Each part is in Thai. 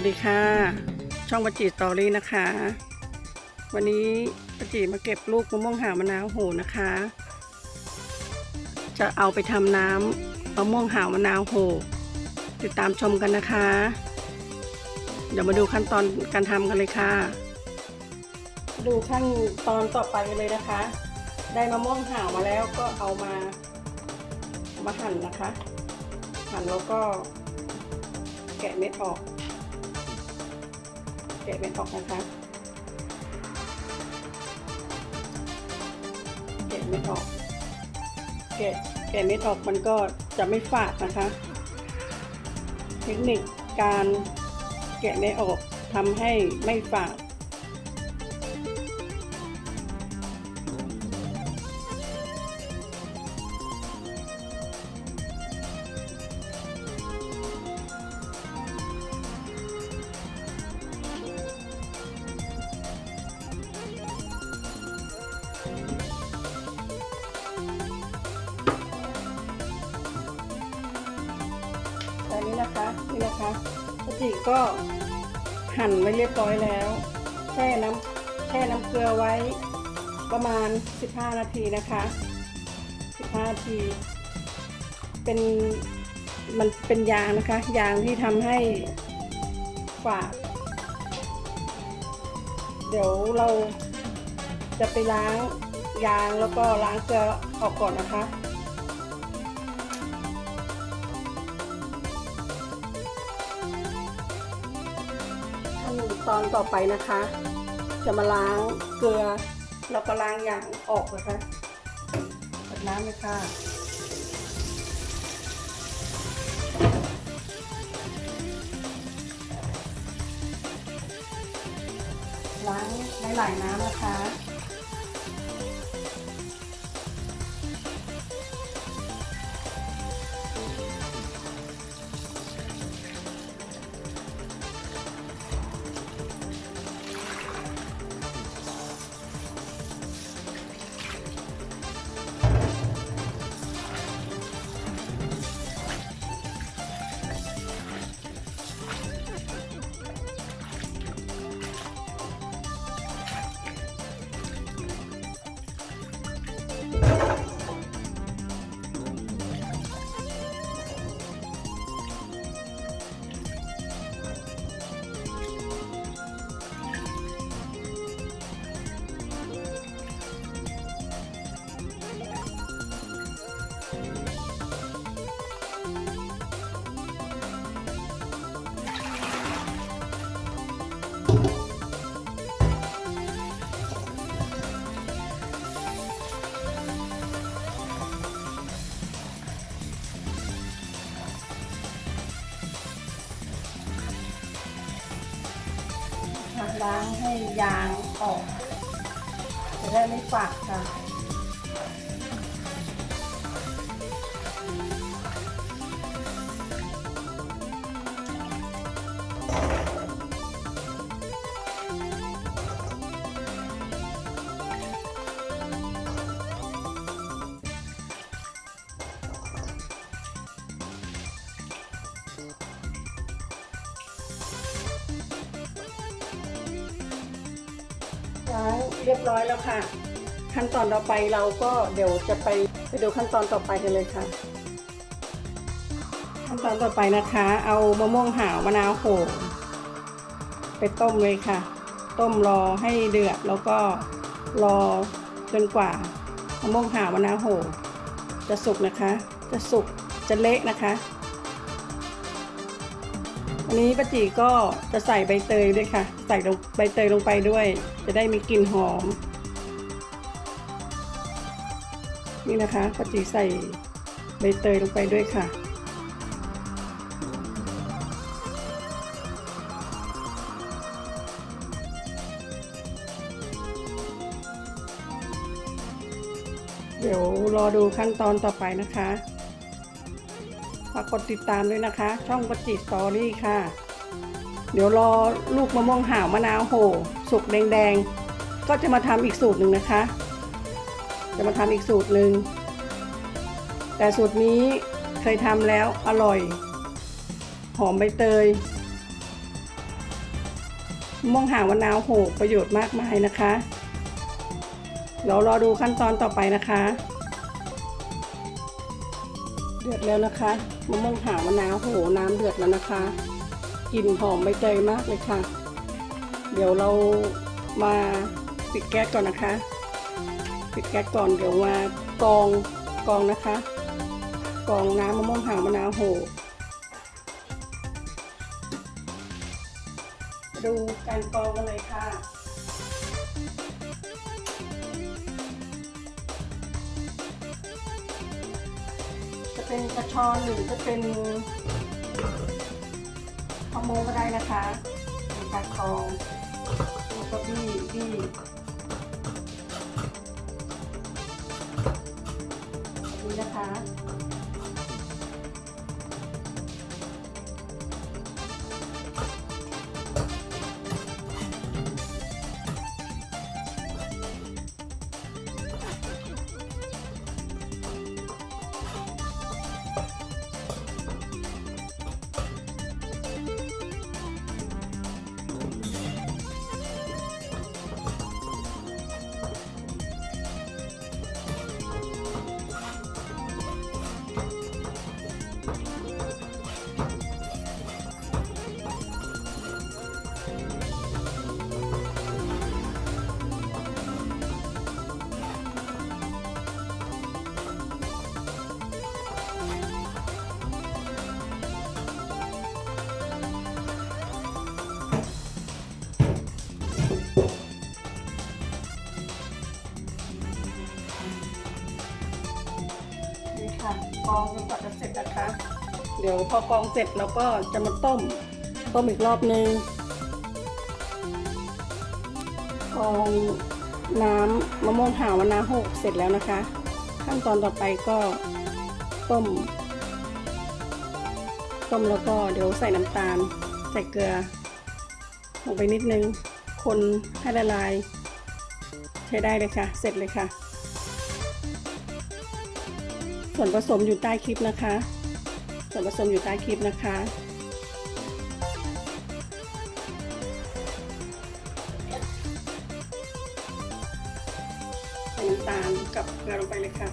สวัสดีค่ะ ช่องประจิตตอรี่นะคะ วันนี้ประจิมาเก็บลูกมะม่วงหาวมะนาวโหนะคะ จะเอาไปทำน้ำมะม่วงหาวมะนาวโหติดตามชมกันนะคะ เดี๋ยวมาดูขั้นตอนการทำกันเลยค่ะ ดูขั้นตอนต่อไปกันเลยนะคะ ได้มะม่วงหาวมาแล้วก็เอามามาหั่นนะคะ หั่นแล้วก็แกะเม็ดออกะเม็ดออกนะคะแกะเม็ดออกแกะแกะเม็ดออกมันก็จะไม่ฝาดนะคะ เทคนิคการแกะเม็ดออกทำให้ไม่ฝาด นี้นะคะนี่นะคะปกติก็หั่นไว้เรียบร้อยแล้วแช่น้ำแช่น้ำเกลือไว้ประมาณ 15 นาทีนะคะ 15 นาที เป็นมันเป็นยางนะคะ ยางที่ทำให้ฝาดเดี๋ยวเราจะไปล้างยางแล้วก็ล้างเกลือออกก่อนนะคะ ตอนต่อไปนะคะ จะมาล้างเกลือ แล้วก็ล้างอย่างออกนะคะเปิดน้ำเลยค่ะล้างหลายๆน้ำนะคะ ล้างให้ยางออก จะได้ไม่ฝากค่ะ เรียบร้อยแล้วค่ะ ขั้นตอนต่อไปเราก็เดี๋ยวจะไปไปดูขั้นตอนต่อไปกันเลยค่ะ ขั้นตอนต่อไปนะคะ เอามะม่วงหาวมะนาวโขงไปต้มเลยค่ะ ต้มรอให้เดือดแล้วก็รอจนกว่ามะม่วงหาวมะนาวโขงจะสุกนะคะ จะสุกจะเละนะคะ อันนี้ป้าจีก็จะใส่ใบเตยด้วยค่ะ ใส่ลงใบเตยลงไปด้วย จะได้มีกลิ่นหอม นี่นะคะป้าจีใส่ใบเตยลงไปด้วยค่ะเดี๋ยวรอดูขั้นตอนต่อไปนะคะ ฝากกดติดตามด้วยนะคะ ช่องปจิสตอรี่ค่ะ เดี๋ยวรอลูกมะม่วงห่าวมะนาวโหสุกแดงๆ ก็จะมาทำอีกสูตรหนึ่งนะคะ จะมาทำอีกสูตรหนึ่งแต่สูตรนี้เคยทำแล้วอร่อย หอมใบเตยมะม่วงหาวมะนาวโหประโยชน์มากมายนะคะ เรารอดูขั้นตอนต่อไปนะคะ ดือดแล้วนะคะมะม่วงหาวมะนาวโหน้ำเดือดแล้วนะคะกลิ่นหอมใบเตยมากเลยค่ะ เดี๋ยวเรามาปิดแก๊สก่อนนะคะ ปิดแก๊สก่อนเดี๋ยวมากองกองนะคะ กองน้ำมะม่วงหาวมะนาวโหดูการกองกันเลยค่ะ เป็นกระชอนหรือจะเป็นขโมงก็ได้นะคะในการกรองแล้วก็บี้บี้นี่นะคะ กรองจนกว่าจะเสร็จนะคะ เดี๋ยวพอกรองเสร็จเราก็จะมาต้ม ต้มอีกรอบนึงกรองน้ำมะม่วงหาวนาหกเสร็จแล้วนะคะ ขั้นตอนต่อไปก็ต้ม ต้มแล้วก็เดี๋ยวใส่น้ำตาล ใส่เกลือลงไปนิดนึง คนให้ละลาย ใช้ได้เลยค่ะ เสร็จเลยค่ะ ส่วนผสมอยู่ใต้คลิปนะคะ ส่วนผสมอยู่ใต้คลิปนะคะ ใส่น้ำตาลกับเกลือลงไปเลยค่ะ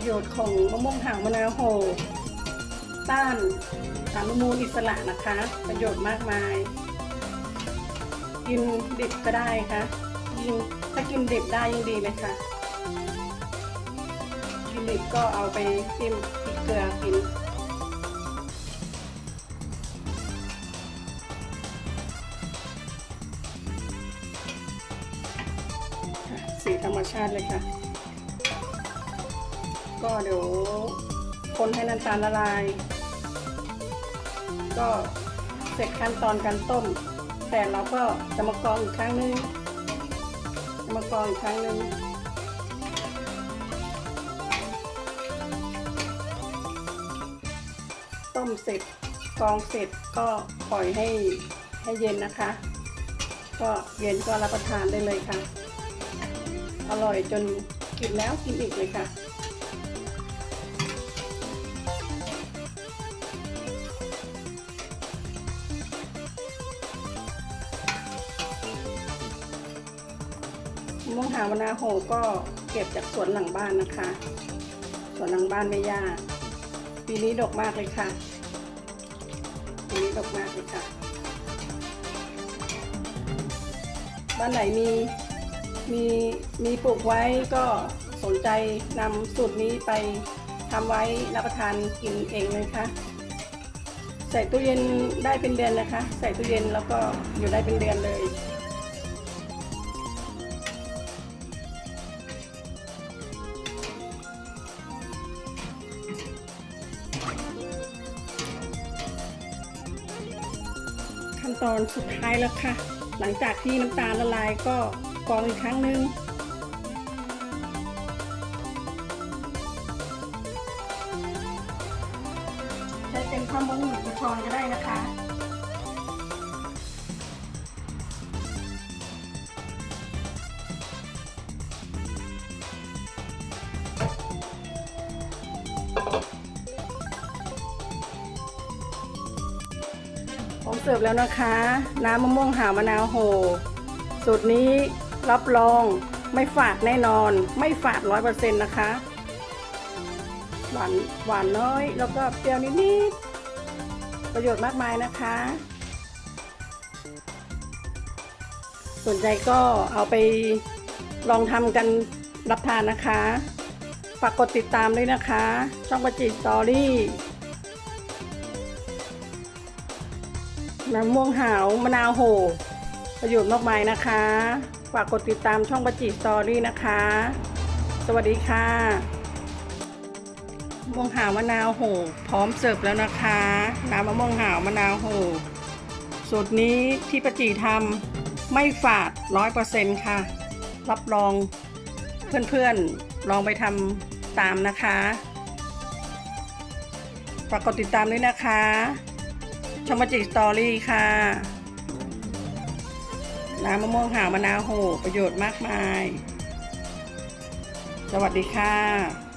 ประโยชน์ของมะม่วงหางมะนาวโหต้านอนุมูลอิสระนะคะ ประโยชน์มากมาย กินดิบก็ได้ค่ะยิ่งถ้ากินดิบได้ยิ่งดีเลยค่ะกินดิบก็เอาไปจิ้มพริกเกลือกินสีธรรมชาติเลยค่ะ ก็เดี๋ยวคนให้น้ำตาลละลาย ก็เสร็จขั้นตอนการต้ม แต่เราก็จะมากรองอีกครั้งนึงจะมากรองอีกครั้งนึงต้มเสร็จกรองเสร็จก็ปล่อยให้ให้เย็นนะคะ ก็เย็นก็รับประทานได้เลยค่ะ อร่อยจนกินแล้วกินอีกเลยค่ะ มะม่วาวนาโหก็เก็บจากสวนหลังบ้านนะคะ สวนหลังบ้านไม่ยากปีนี้ดกมากเลยค่ะปีนี้ดกมากเลยค่ะ บ้านไหนมีมีมีปลูกไว้ก็สนใจนำสูตรนี้ไปทำไว้รับประทานกินเองเลยค่ะ ใส่ตู้เย็นได้เป็นเดือนนะคะ ใส่ตู้เย็นแล้วก็อยู่ได้เป็นเดือนเลย ตอนสุดท้ายแล้วค่ะ หลังจากที่น้ำตาลละลายก็กรองอีกครั้งหนึ่งใช้เป็นข้าวมุ้งหรือกระชอนก็ได้นะคะ สิร์ฟแล้วนะคะ น้ำมะม่วงหาวมะนาวโหสูตรนี้รับรองไม่ฝาดแน่นอน ไม่ฝาดร้อยเปอร์เซ็นต์นะคะ หวานหวานน้อย แล้วก็เปรี้ยวนิดๆประโยชน์มากมายนะคะ สนใจก็เอาไปลองทำกันรับทานนะคะฝากกดติดตามด้วยนะคะ ช่องประจิตสตอรี่ น้ำม่วงหาวมะนาวโห ประโยชน์มากมายนะคะ ฝากกดติดตามช่องประจิตสตอรี่นะคะ สวัสดีค่ะม่วงหาวมะนาวโห พร้อมเสิร์ฟแล้วนะคะ น้ำมะม่วงหาวมะนาวโหสูตรนี้ที่ประจิทำไม่ฝาดร้อยเปอร์เซ็นต์ค่ะ รับรองเพื่อนๆลองไปทำตามนะคะฝากกดติดตามด้วยนะคะ ชมจิกสตอรี่ค่ะ น้ำมะม่วงหาวมะนาวโห ประโยชน์มากมาย สวัสดีค่ะ